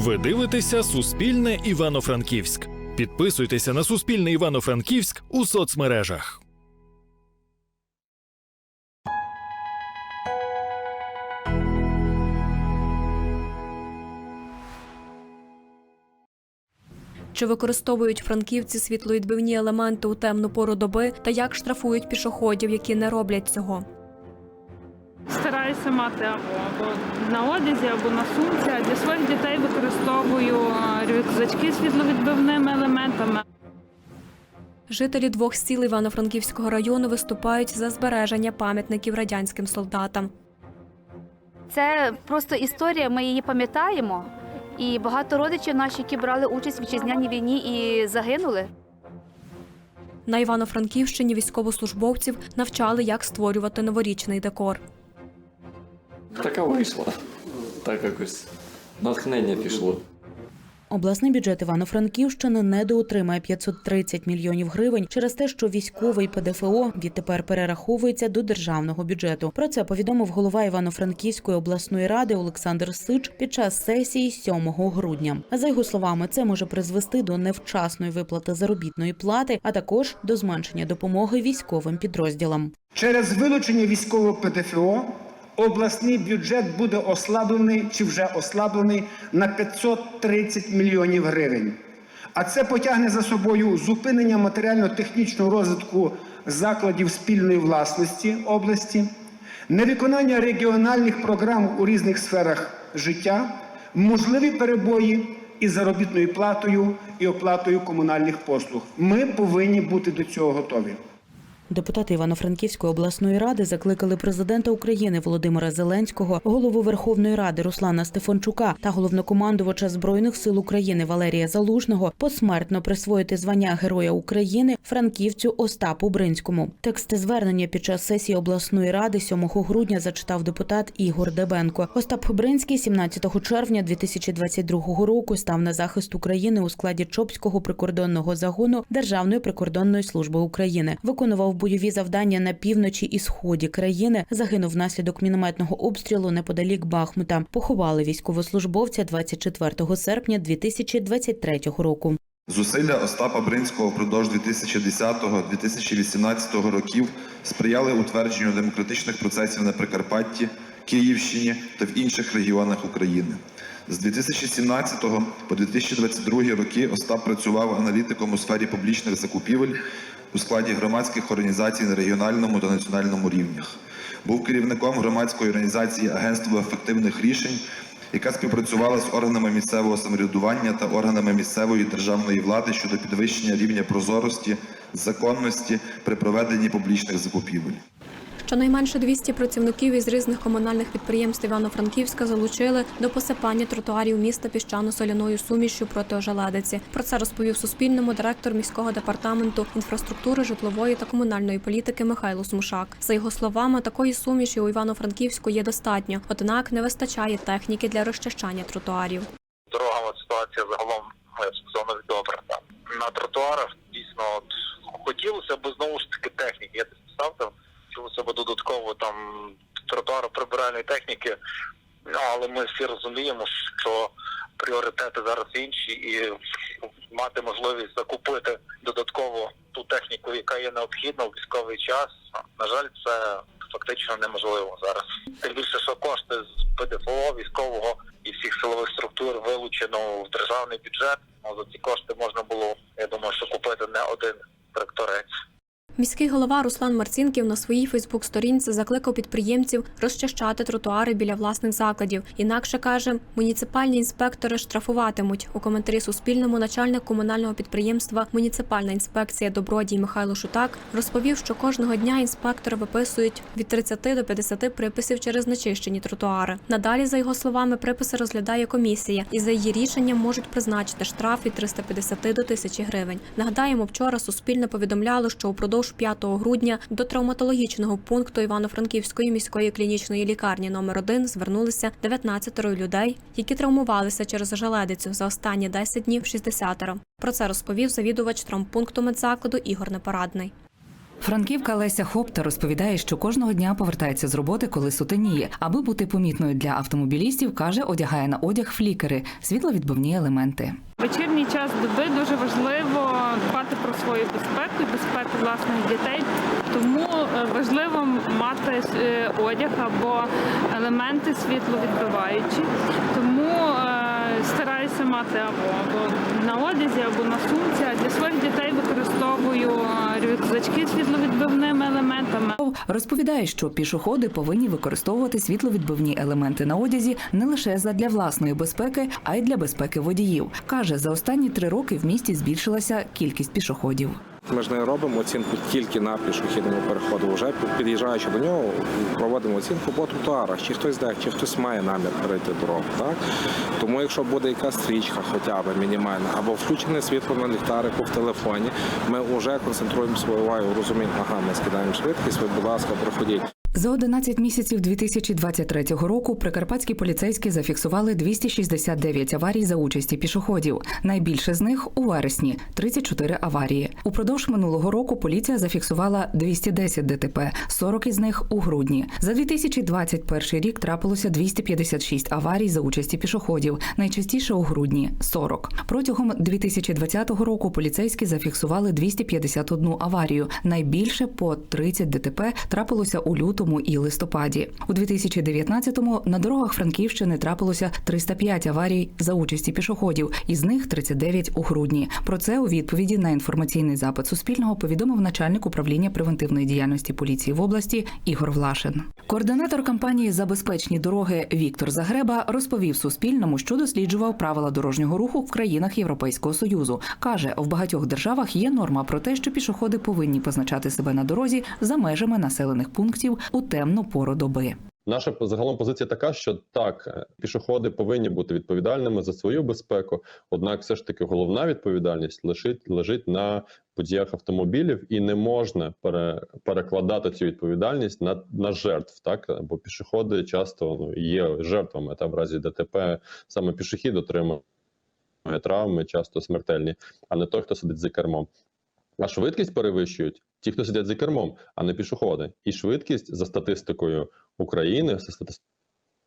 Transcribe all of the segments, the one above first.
Ви дивитеся Суспільне Івано-Франківськ. Підписуйтеся на Суспільне Івано-Франківськ у соцмережах. Чи використовують франківці світловідбивні елементи у темну пору доби та як штрафують пішоходів, які не роблять цього? Стараюся мати або, або на одязі, або на сумці. Для своїх дітей використовую е, рюкзачки з світловідбивними елементами. Жителі двох сіл Івано-Франківського району виступають за збереження пам'ятників радянським солдатам. Це просто історія, ми її пам'ятаємо. І багато родичів наші, які брали участь в вітчизняній війні і загинули. На Івано-Франківщині військовослужбовців навчали, як створювати новорічний декор. Така вийшла. Так якось натхнення пішло. Обласний бюджет Івано-Франківщини недоотримає 530 мільйонів гривень через те, що військовий ПДФО відтепер перераховується до державного бюджету. Про це повідомив голова Івано-Франківської обласної ради Олександр Сич під час сесії 7 грудня. За його словами, це може призвести до невчасної виплати заробітної плати, а також до зменшення допомоги військовим підрозділам. Через вилучення військового ПДФО обласний бюджет буде ослаблений чи вже ослаблений на 530 мільйонів гривень. А це потягне за собою зупинення матеріально-технічного розвитку закладів спільної власності області, невиконання регіональних програм у різних сферах життя, можливі перебої із заробітною платою і оплатою комунальних послуг. Ми повинні бути до цього готові. Депутати Івано-Франківської обласної ради закликали президента України Володимира Зеленського, голову Верховної Ради Руслана Стефанчука та головнокомандувача збройних сил України Валерія Залужного посмертно присвоїти звання Героя України франківцю Остапу Бринському. Тексти звернення під час сесії обласної ради 7 грудня зачитав депутат Ігор Дебенко. Остап Бринський 17 червня 2022 року став на захист України у складі Чопського прикордонного загону Державної прикордонної служби України. Виконував бойові завдання на півночі і сході країни. Загинув внаслідок мінометного обстрілу неподалік Бахмута. Поховали військовослужбовця 24 серпня 2023 року. Зусилля Остапа Бринського впродовж 2010-2018 років сприяли утвердженню демократичних процесів на Прикарпатті, Київщині та в інших регіонах України. З 2017 по 2022 роки Остап працював аналітиком у сфері публічних закупівель у складі громадських організацій на регіональному та національному рівнях. Був керівником громадської організації Агентство ефективних рішень, яка співпрацювала з органами місцевого самоврядування та органами місцевої державної влади щодо підвищення рівня прозорості, законності при проведенні публічних закупівель. Щонайменше 200 працівників із різних комунальних підприємств Івано-Франківська залучили до посипання тротуарів міста піщано-соляною сумішю проти ожеледиці. Про це розповів Суспільному директор міського департаменту інфраструктури, житлової та комунальної політики Михайло Смушак. За його словами, такої суміші у Івано-Франківську є достатньо, однак не вистачає техніки для розчищання тротуарів. дорогова ситуація загалом сказав, навіть добра. На тротуарах дійсно от, хотілося б знову ж таки техніки. Я десь писав там, хотілося б додатково там тротуароприбиральної техніки, ну, але ми всі розуміємо, що пріоритети зараз інші, і мати можливість закупити додатково ту техніку, яка є необхідна у військовий час. На жаль, це фактично неможливо зараз. Тим більше, що кошти з ПДФО військового і всіх силових структур вилучено в державний бюджет. За ці кошти можна було, я думаю, що купити не один тракторець. Міський голова Руслан Марцінків на своїй Фейсбук-сторінці закликав підприємців розчищати тротуари біля власних закладів. Інакше каже, муніципальні інспектори штрафуватимуть. У коментарі Суспільному начальник комунального підприємства Муніципальна інспекція Добродій Михайло Шутак розповів, що кожного дня інспектори виписують від 30 до 50 приписів через нечищені тротуари. Надалі, за його словами, приписи розглядає комісія, і за її рішенням можуть призначити штраф від 350 до 1000 гривень. Нагадаємо, вчора Суспільне повідомляло, що упродовж 5 грудня до травматологічного пункту Івано-Франківської міської клінічної лікарні номер 1 звернулися 19 людей, які травмувалися через жаледицю за останні 10 днів 60 Про це розповів завідувач травмпункту медзакладу Ігор Непорадний. Франківка Леся Хопта розповідає, що кожного дня повертається з роботи, коли сутеніє. Аби бути помітною для автомобілістів, каже, одягає на одяг флікери, світловідбивні елементи. Вечірній час доби дуже важливо дбати про свою безпеку безпеку власних дітей. Тому е, важливо мати е, одяг або елементи світловідбиваючі. Тому стараюся мати або, або на одязі, або на сумці. А для своїх дітей використовую е, рюкзачки світловідбивними елементами. Розповідає, що пішоходи повинні використовувати світловідбивні елементи на одязі не лише задля власної безпеки, а й для безпеки водіїв. каже, за останні три роки в місті збільшилася кількість пішоходів. Ми ж не робимо оцінку тільки на пішохідному переходу. Вже під'їжджаючи до нього, проводимо оцінку по тротуарах, чи хтось де, чи хтось має намір перейти дорогу. Так? Тому якщо буде якась стрічка, хоча б мінімальна, або включене світло на ліхтарику в телефоні, ми вже концентруємо свою увагу, розуміємо, ага, ми скидаємо швидкість, ви, будь ласка, проходіть. За 11 місяців 2023 року прикарпатські поліцейські зафіксували 269 аварій за участі пішоходів. Найбільше з них у вересні 34 аварії. Упродовж минулого року поліція зафіксувала 210 ДТП, 40 із них у грудні. За 2021 рік трапилося 256 аварій за участі пішоходів, найчастіше у грудні 40. Протягом 2020 року поліцейські зафіксували 251 аварію. Найбільше по 30 ДТП трапилося у лютому і листопаді. У 2019-му на дорогах Франківщини трапилося 305 аварій за участі пішоходів, із них 39 у грудні. Про це у відповіді на інформаційний запит Суспільного повідомив начальник управління превентивної діяльності поліції в області Ігор Влашин. Координатор кампанії за безпечні дороги Віктор Загреба розповів Суспільному, що досліджував правила дорожнього руху в країнах Європейського союзу. каже, в багатьох державах є норма про те, що пішоходи повинні позначати себе на дорозі за межами населених пунктів у темну пору доби. Наша загалом позиція така, що так, е, пішоходи повинні бути відповідальними за свою безпеку. Однак, все ж таки, головна відповідальність лежить лежить на водіях автомобілів, і не можна пере, перекладати цю відповідальність на, на жертв. Так бо пішоходи часто ну, є жертвами та в разі ДТП саме пішохід отримує травми, часто смертельні, а не той, хто сидить за кермом. А швидкість перевищують ті, хто сидять за кермом, а не пішоходи. І швидкість за статистикою України,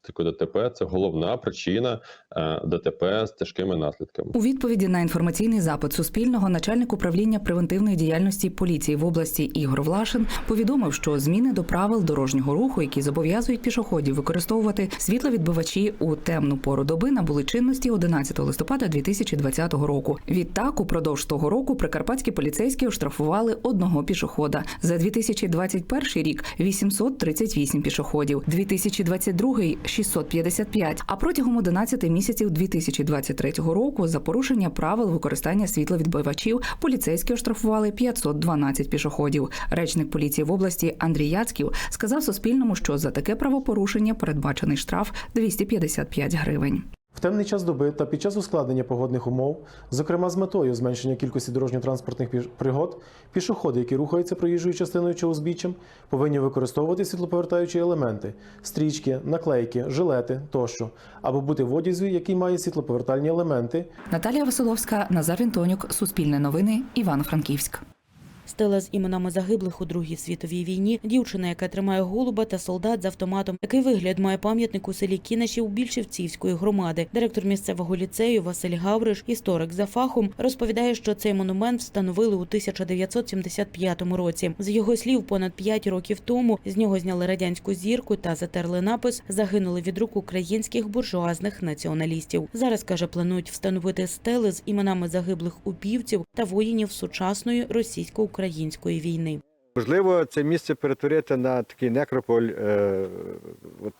статистикою ДТП це головна причина е, ДТП з тяжкими наслідками. У відповіді на інформаційний запит Суспільного начальник управління превентивної діяльності поліції в області Ігор Влашин повідомив, що зміни до правил дорожнього руху, які зобов'язують пішоходів використовувати світловідбивачі у темну пору доби, набули чинності 11 листопада 2020 року. Відтак, упродовж того року прикарпатські поліцейські оштрафували одного пішохода. За 2021 рік 838 пішоходів, 2022 – 655, а протягом 11 місяців 2023 року за порушення правил використання світловідбивачів поліцейські оштрафували 512 пішоходів. Речник поліції в області Андрій Яцьків сказав Суспільному, що за таке правопорушення передбачений штраф 255 гривень. В темний час доби та під час ускладнення погодних умов, зокрема з метою зменшення кількості дорожньо-транспортних пригод, пішоходи, які рухаються проїжджою частиною чи узбіччям, повинні використовувати світлоповертаючі елементи, стрічки, наклейки, жилети тощо, або бути в одязі, який має світлоповертальні елементи, Наталія Василовська, Назар Вінтонюк, Суспільне новини, Івано-Франківськ. Стела з іменами загиблих у Другій світовій війні, дівчина, яка тримає голуба та солдат з автоматом. Який вигляд має пам'ятник у селі Кінашів Більшівцівської громади. Директор місцевого ліцею Василь Гавриш, історик за фахом, розповідає, що цей монумент встановили у 1975 році. З його слів, понад 5 років тому з нього зняли радянську зірку та затерли напис Загинули від рук українських буржуазних націоналістів. Зараз каже, планують встановити стели з іменами загиблих упівців та воїнів сучасної російсько-української війни. Можливо, це місце перетворити на такий некрополь, е, от,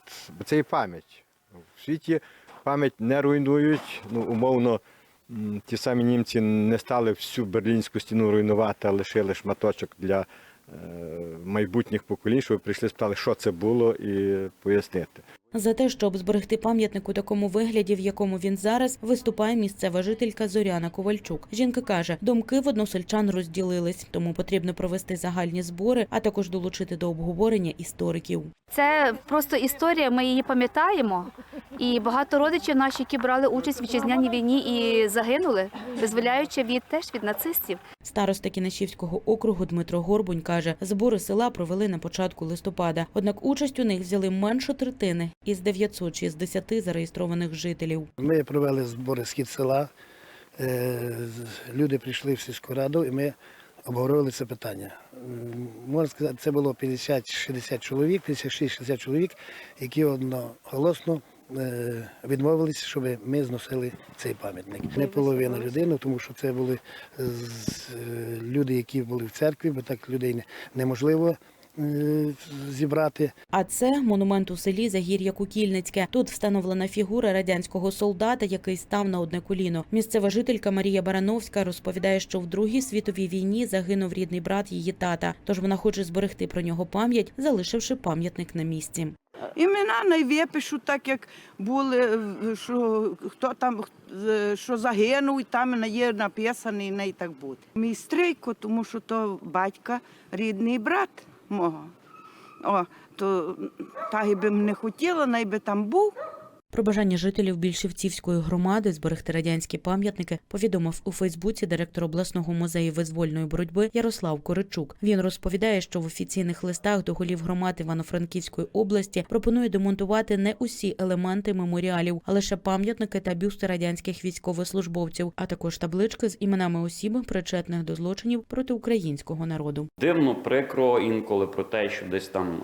це і пам'ять. В світі пам'ять не руйнують. Ну, умовно, ті самі німці не стали всю берлінську стіну руйнувати, а лишили шматочок для е, майбутніх поколінь, щоб прийшли спитали, що це було, і пояснити. За те, щоб зберегти пам'ятник у такому вигляді, в якому він зараз, виступає місцева жителька Зоряна Ковальчук. Жінка каже, думки в односельчан розділились, тому потрібно провести загальні збори, а також долучити до обговорення істориків. Це просто історія, ми її пам'ятаємо. І багато родичів наші, які брали участь в вітчизняній війні і загинули, визволяючи від теж від нацистів. Староста Кінешівського округу Дмитро Горбунь каже, збори села провели на початку листопада. Однак участь у них взяли менше третини із 960 зареєстрованих жителів. Ми провели збори схід села. Е, Люди прийшли в сільську раду і ми обговорювали це питання. Можна сказати, це було 50-60 чоловік, 56-60 чоловік, які одноголосно е, відмовились, щоб ми зносили цей пам'ятник. Не половина людей, тому що це були е, люди, які були в церкві, бо так людей неможливо зібрати. А це монумент у селі Загір'я Кукільницьке. Тут встановлена фігура радянського солдата, який став на одне коліно. Місцева жителька Марія Барановська розповідає, що в Другій світовій війні загинув рідний брат її тата. Тож вона хоче зберегти про нього пам'ять, залишивши пам'ятник на місці. Імена не випишу, так як були, е, що хто там е, що загинув, і там не є написаний, не й так буде. Мій стрийко, тому що то батька, рідний брат мого. О, то так би не хотіла, най би там був. Про бажання жителів Більшівцівської громади зберегти радянські пам'ятники повідомив у Фейсбуці директор обласного музею визвольної боротьби Ярослав Коричук. Він розповідає, що в офіційних листах до голів громад Івано-Франківської області пропонує демонтувати не усі елементи меморіалів, а лише пам'ятники та бюсти радянських військовослужбовців, а також таблички з іменами осіб, причетних до злочинів проти українського народу. Дивно, прикро інколи про те, що десь там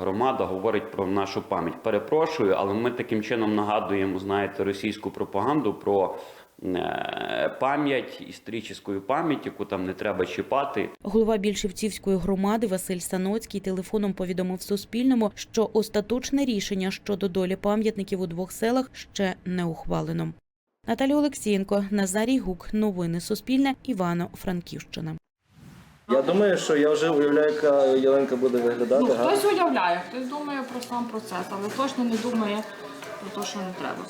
громада говорить про нашу пам'ять. Перепрошую, але ми таким чином нагадуємо, знаєте, російську пропаганду про е, пам'ять, історичну пам'ять, яку там не треба чіпати. Голова Більшівцівської громади Василь Саноцький телефоном повідомив Суспільному, що остаточне рішення щодо долі пам'ятників у двох селах ще не ухвалено. Наталія Олексієнко, Назарій Гук. Новини Суспільне. Івано-Франківщина. Я думаю, що я вже уявляю, яка ялинка буде виглядати. Ну, хтось уявляє, хтось думає про сам процес, але точно не думає про те, що не треба.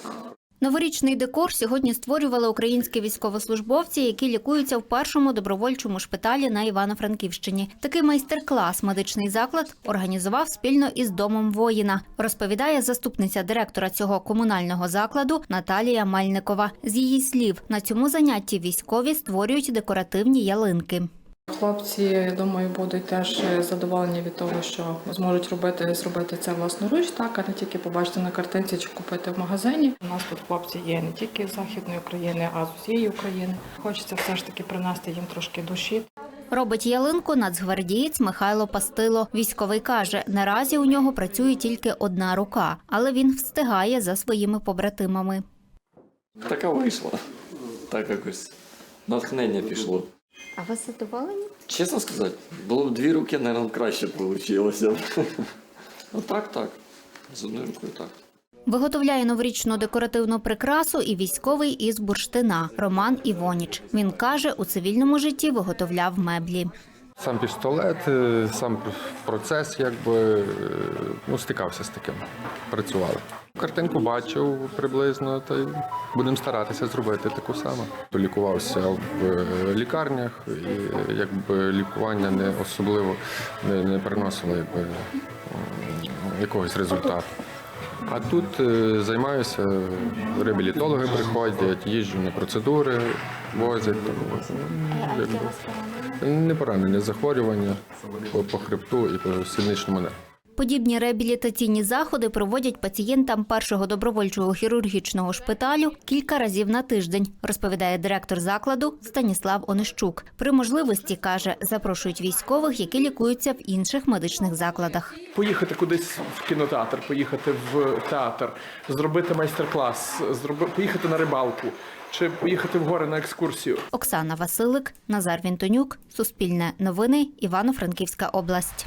Новорічний декор сьогодні створювали українські військовослужбовці, які лікуються в першому добровольчому шпиталі на Івано-Франківщині. Такий майстер-клас медичний заклад організував спільно із домом воїна. Розповідає заступниця директора цього комунального закладу Наталія Мальникова. З її слів, на цьому занятті військові створюють декоративні ялинки. Хлопці, я думаю, будуть теж задоволені від того, що зможуть робити зробити це власноруч, так а не тільки побачити на картинці чи купити в магазині. У нас тут хлопці є не тільки з західної України, а з усієї України. Хочеться все ж таки принести їм трошки душі. Робить ялинку нацгвардієць Михайло Пастило. Військовий каже, наразі у нього працює тільки одна рука, але він встигає за своїми побратимами. Така вийшла. Так якось натхнення пішло. А ви задоволені? Чесно сказати, було б дві руки, мабуть, краще вийшло. Ну так, так. З одною рукою так. Виготовляє новорічну декоративну прикрасу і військовий із бурштина Роман Івоніч. Він каже, у цивільному житті виготовляв меблі. Сам пістолет, е, сам процес, якби е, ну, стикався з таким. Працювали. Картинку бачив приблизно, та й будемо старатися зробити таку саму. Лікувався в е, лікарнях, і якби лікування не особливо не, не приносило якби, якогось результату. А тут е, займаюся, реабілітологи приходять, їжджу на процедури, возять. Не поранення, захворювання по, по хребту і по сильничному нерву. Подібні реабілітаційні заходи проводять пацієнтам першого добровольчого хірургічного шпиталю кілька разів на тиждень, розповідає директор закладу Станіслав Онищук. При можливості каже, запрошують військових, які лікуються в інших медичних закладах. Поїхати кудись в кінотеатр, поїхати в театр, зробити майстер-клас, поїхати на рибалку чи поїхати в гори на екскурсію. Оксана Василик, Назар Вінтонюк, Суспільне новини, Івано-Франківська область.